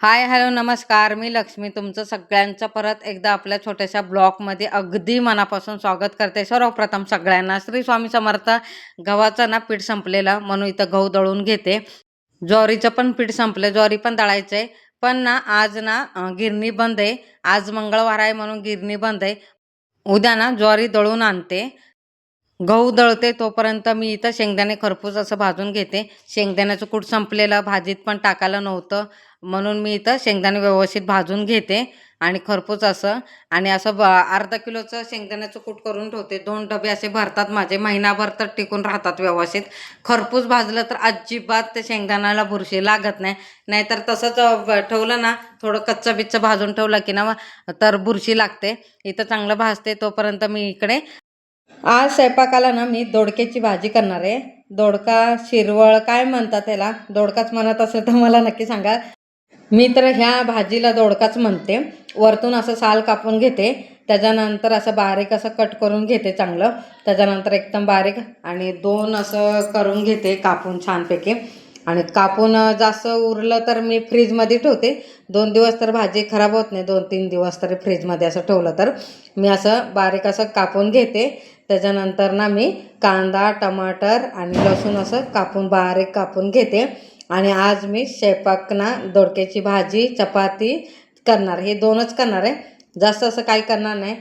Hi hello नमस्कार. मी लक्ष्मी. तुमचं सगळ्यांचं परत एकदा आपल्या छोट्याशा ब्लॉगमध्ये अगदी मनापासून स्वागत करते. सर्वप्रथम सगळ्यांना श्री स्वामी समर्थ. गव्हाचं ना पीठ संपलेलं. म्हणून इथं गहू दळून घेते. ज्वारीचं पण पीठ संपलं. ज्वारी पण दळायचं आहे पण ना आज ना गिरणी बंद आहे. आज मंगळवार आहे म्हणून गिरणी बंद आहे. उद्या ना ज्वारी दळून आणते. गहू दळते तोपर्यंत मी इथं शेंगदाणे खरपूस असं भाजून घेते. शेंगदाण्याचं कूट संपलेलं. भाजीत पण टाकायला नव्हतं. म्हणून मी इथं शेंगदाणे व्यवस्थित भाजून घेते. आणि खरपूस असं आणि असं ब अर्धा किलोचं शेंगदाण्याचं कूट करून ठेवते. दोन डबे असे भरतात माझे महिनाभर तर टिकून राहतात व्यवस्थित. खरपूस भाजलं तर अजिबात ते शेंगदाण्याला बुरशी लागत नाही. नाहीतर तसंच ठेवलं ना थोडं कच्चं बिच्चं भाजून ठेवलं की ना तर बुरशी लागते. इथं चांगलं भाजते तोपर्यंत मी इकडे. आज स्वयंपाकाला ना मी दोडक्याची भाजी करणार आहे. दोडका शिरवळ काय म्हणतात त्याला दोडकाच म्हणत असेल तर मला नक्की सांगा. मी तर ह्या भाजीला दोडकाच म्हणते. वरतून असं साल कापून घेते. त्याच्यानंतर असं बारीक असं कट करून घेते चांगलं. त्याच्यानंतर एकदम बारीक आणि दोन असं करून घेते कापून छानपैकी. आणि कापून जास्त उरलं तर मी फ्रीजमध्ये ठेवते. दोन दिवस तर भाजी खराब होत नाही. दोन तीन दिवस तरी फ्रीजमध्ये असं ठेवलं तर. मी असं बारीक असं कापून घेते. त्याच्यानंतर ना मी कांदा टमाटर आणि लसूण असं कापून बारीक कापून घेते. आणि आज मी शेपाकना दोडक्याची भाजी चपाती करणार. हे दोनच करणार आहे. जास्त असं काही करणार नाही.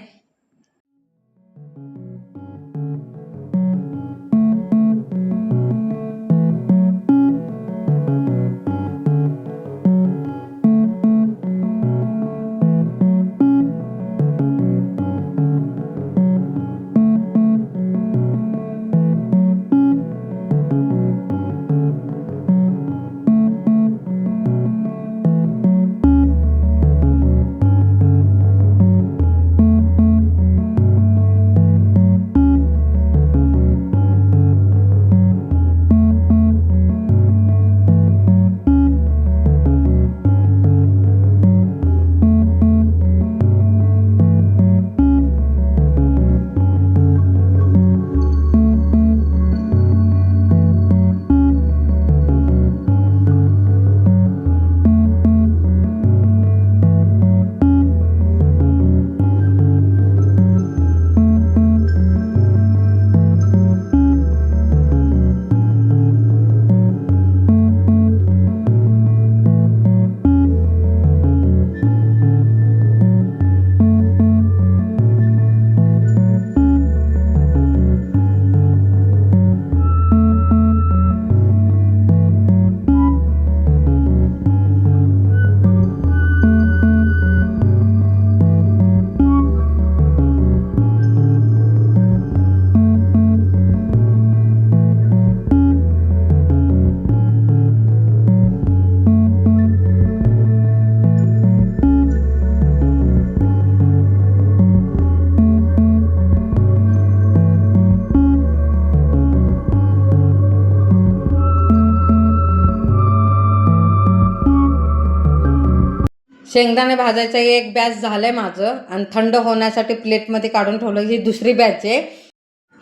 शेंगदाणे भाजायचं एक बॅच झालंय माझं आणि थंड होण्यासाठी प्लेटमध्ये काढून ठेवलं ही दुसरी बॅच आहे.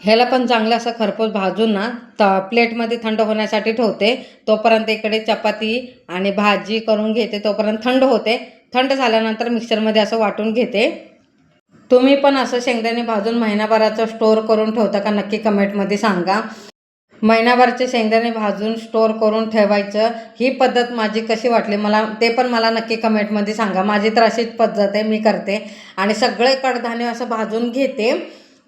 ह्याला पण चांगलं असं खरपूस भाजून ना त प्लेटमध्ये थंड होण्यासाठी ठेवते. तोपर्यंत इकडे चपाती आणि भाजी करून घेते तोपर्यंत थंड होते. थंड झाल्यानंतर मिक्सरमध्ये असं वाटून घेते. तुम्ही पण असं शेंगदाणे भाजून महिनाभराचं स्टोअर करून ठेवता का? नक्की कमेंटमध्ये सांगा. महिनाभरचे शेंगदाणे भाजून स्टोअर करून ठेवायचं. ही पद्धत माझी कशी वाटली मला ते पण मला नक्की कमेंटमध्ये सांगा. माझी तर अशीच पद्धत आहे मी करते. आणि सगळे कडधान्य असं भाजून घेते.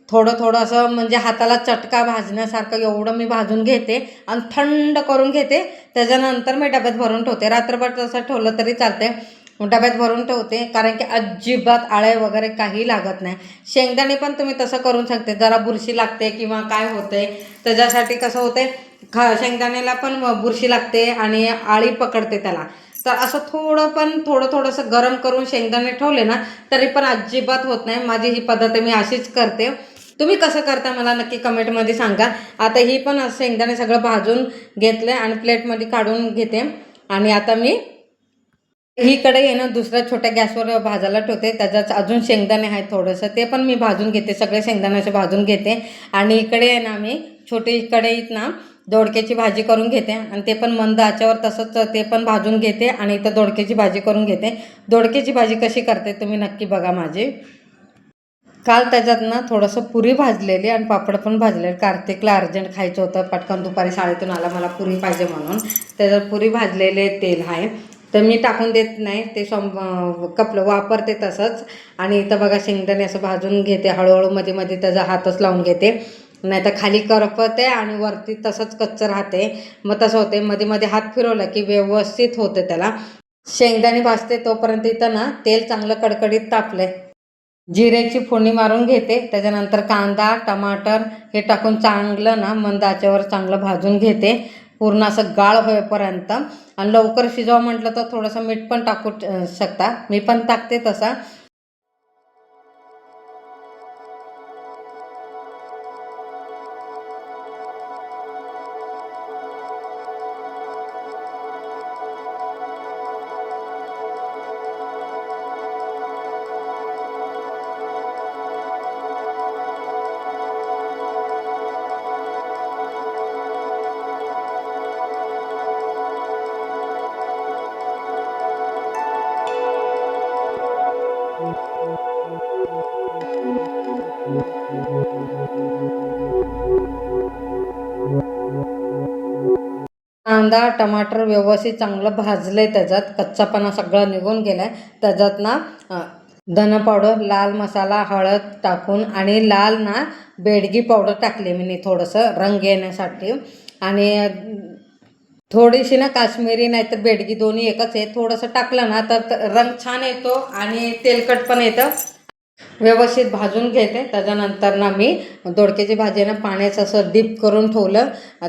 थोडं थोडं असं म्हणजे हाताला चटका भाजण्यासारखं एवढं मी भाजून घेते आणि थंड करून घेते. त्याच्यानंतर मी डब्यात भरून ठेवते. रात्रभर तसं ठेवलं तरी चालते डब्यात भरून ठेवते कारण की अजिबात आळे वगैरे काही लागत नाही. शेंगदाणे पण तुम्ही तसं करून शकते जरा बुरशी लागते किंवा काय होते त्याच्यासाठी कसं होते खा शेंगदाण्याला पण बुरशी लागते आणि आळी पकडते त्याला. तर असं थोडं पण थोडं थोडंसं गरम करून शेंगदाणे ठेवले ना तरी पण अजिबात होत नाही. माझी ही पद्धत मी अशीच करते. तुम्ही कसं करता मला नक्की कमेंटमध्ये सांगा. आता ही पण शेंगदाणे सगळं भाजून घेतलं आणि प्लेटमध्ये काढून घेते. आणि आता मी ही आहे ना दुसऱ्या छोट्या गॅसवर भाजायला ठेवते. त्याच्यात अजून शेंगदाणे आहेत थोडंसं. ते पण मी भाजून घेते. सगळे शेंगदाणे असे भाजून घेते. आणि इकडे आहे ना मी छोटी कढईत ना दोडक्याची भाजी करून घेते. आणि ते पण मंद आच्यावर तसंच ते पण भाजून घेते आणि इथं दोडक्याची भाजी करून घेते. दोडक्याची भाजी कशी करते तुम्ही नक्की बघा माझी. काल त्याच्यात ना थोडंसं पुरी भाजलेली आणि पापड पण भाजलेले. कार्तिकला अर्जंट खायचं होतं. पटकन दुपारी शाळेतून आला मला पुरी पाहिजे म्हणून. त्याच्यात पुरी भाजलेले तेल आहे. तर मी टाकून देत नाही ते सम कपलं वापरते तसंच. आणि इथं बघा शेंगदाणे असं भाजून घेते हळूहळू मध्ये मध्ये त्याचा हातच लावून घेते. नाही तर खाली करपते आणि वरती तसंच कच्चं राहते. मग तसं होते मध्ये मध्ये हात फिरवला की व्यवस्थित होते त्याला. शेंगदाणे भाजते तोपर्यंत इथं ना तेल चांगलं कडकडीत तापलंय. जिऱ्याची फोडणी मारून घेते त्याच्यानंतर कांदा टमाटर हे टाकून चांगलं ना मंद आचेवर चांगलं भाजून घेते. पूर्ण असं गाळ होईपर्यंत. आणि लवकर शिजवा म्हटलं तर थोडंसं मीठ पण टाकू शकता. मी पण टाकते तसा. कांदा टमाटर व्यवस्थित चांगलं भाजलं आहे त्याच्यात कच्चापणा सगळा निघून गेलाय. त्याच्यात ना अं, धना पावडर लाल मसाला हळद टाकून आणि लाल ना बेडगी पावडर टाकली मी थोडंसं रंग येण्यासाठी. आणि थोडीशी ना काश्मीरी नाही तर बेडगी दोन्ही एकच आहे. थोडंसं टाकलं ना तर त- रंग छान येतो आणि तेलकट पण येतं. व्यवस्थित भाजून घेते. त्याच्यानंतर ना मी दोडक्याची भाजी ना पाण्याचं असं डीप करून ठेवलं.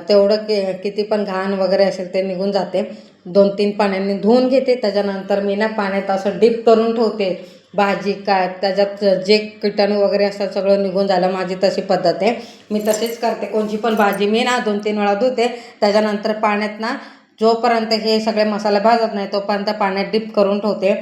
तेवढं कि किती पण घाण वगैरे असेल ते निघून जाते. दोन तीन पाण्याने धुवून घेते. त्याच्यानंतर मी ना पाण्यात असं डीप करून ठेवते. भाजी काय त्याच्यात जे किटाणू वगैरे असतात सगळं निघून झालं माझी तशी पद्धत आहे. मी तशीच करते. कोणची पण भाजी मी ना दोन तीन वेळा धुते. त्याच्यानंतर पाण्यात ना जोपर्यंत हे सगळे मसाले भाजत नाही तोपर्यंत पाण्यात डीप करून ठेवते.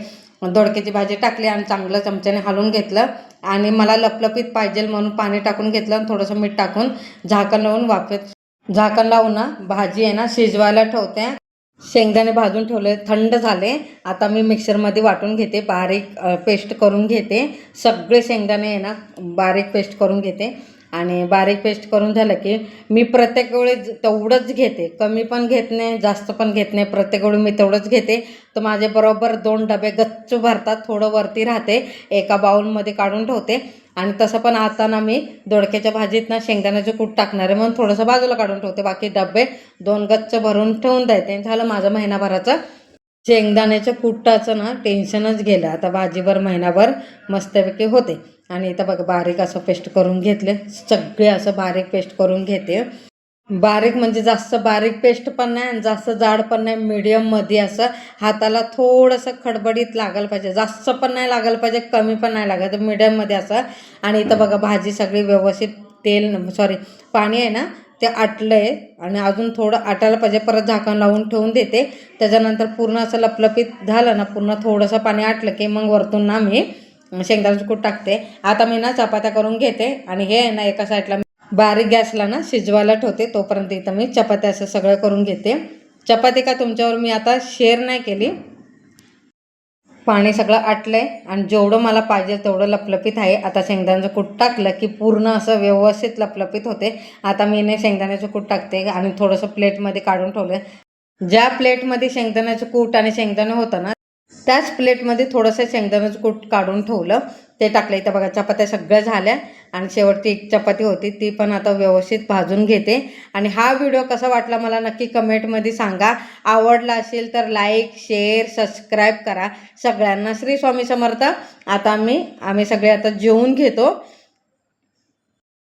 दोडक्याची भाजी टाकली आणि चांगलं चमच्याने हलवून घेतलं. आणि मला लपलपीत पाहिजे म्हणून पाणी टाकून घेतलं आणि थोडंसं मीठ टाकून झाकण लावून वाफेत झाकण लावून ना भाजी आहे ना शिजवायला ठेवते. शेंगदाणे भाजून ठेवले थंड झाले. आता मी मिक्सरमध्ये वाटून घेते बारीक पेस्ट करून घेते. सगळे शेंगदाणे आहे ना बारीक पेस्ट करून घेते. आणि बारीक पेस्ट करून झालं की मी प्रत्येक वेळेस तेवढंच घेते. कमी पण घेत नाही जास्त पण घेत नाही. प्रत्येक वेळी मी तेवढंच घेते. तर माझे बरोबर दोन डबे गच्च भरतात थोडं वरती राहते एका बाऊलमध्ये काढून ठेवते. आणि तसं पण आता ना मी दोडक्याच्या भाजीत ना शेंगदाण्याचं कूट टाकणार आहे म्हणून थोडंसं बाजूला काढून ठेवते. बाकी डबे दोन गच्च भरून ठेवून द्यायचे. झालं माझं महिनाभराचं. शेंगदाण्याच्या कुट्टाचं ना टेन्शनच गेलं. आता भाजीभर महिनाभर मस्तपैकी होते. आणि इथं बघा बारीक असं पेस्ट करून घेतले. सगळे असं बारीक पेस्ट करून घेते. बारीक म्हणजे जास्त बारीक पेस्ट पण नाही आणि जास्त जाड पण नाही. मीडियममध्ये असं हाताला थोडंसं खडबडीत लागायला पाहिजे. जास्त पण नाही लागायला पाहिजे कमी पण नाही लागायचं. मीडियममध्ये असं. आणि इथं बघा भाजी सगळी व्यवस्थित तेल सॉरी पाणी आहे ना ते आटलं आहे आणि अजून थोडं आटायला पाहिजे. परत झाकण लावून ठेवून देते. त्याच्यानंतर पूर्ण असं लपलपीत झालं ना पूर्ण थोडंसं पाणी आटलं की मग वरतून ना मी शेंगदाण्याचं कूट टाकते. आता मी ना चपात्या करून घेते आणि हे आहे ना एका साईडला बारीक गॅसला ना शिजवायला ठेवते. तोपर्यंत इथं मी चपात्या असं सगळं करून घेते. चपाती का तुमच्यावर मी आता शेअर नाही केली. पाणी सगळं आटलंय आणि जेवढं मला पाहिजे तेवढं लपलपीत आहे. आता शेंगदाण्याचं कूट टाकलं की पूर्ण असं व्यवस्थित लपलपीत होते. आता मी ने शेंगदाण्याचं कूट टाकते आणि थोडंसं प्लेटमध्ये काढून ठेवलं ज्या प्लेटमध्ये शेंगदाण्याचं कूट आणि शेंगदाणं होतं ना त्याच प्लेटमध्ये थोडंसं शेंगदाण्याचं कूट काढून ठेवलं. ते टाकलं. इथं बघा चपात्या सगळ्या झाल्या. आणि शेवटची एक चपाती होती ती पण आता व्यवस्थित भाजून घेते. आणि हा व्हिडिओ कसा वाटला मला नक्की कमेंटमध्ये सांगा. आवडला असेल तर लाईक शेअर सबस्क्राईब करा. सगळ्यांना श्री स्वामी समर्थ. आता आम्ही आम्ही सगळे आता जेवून घेतो.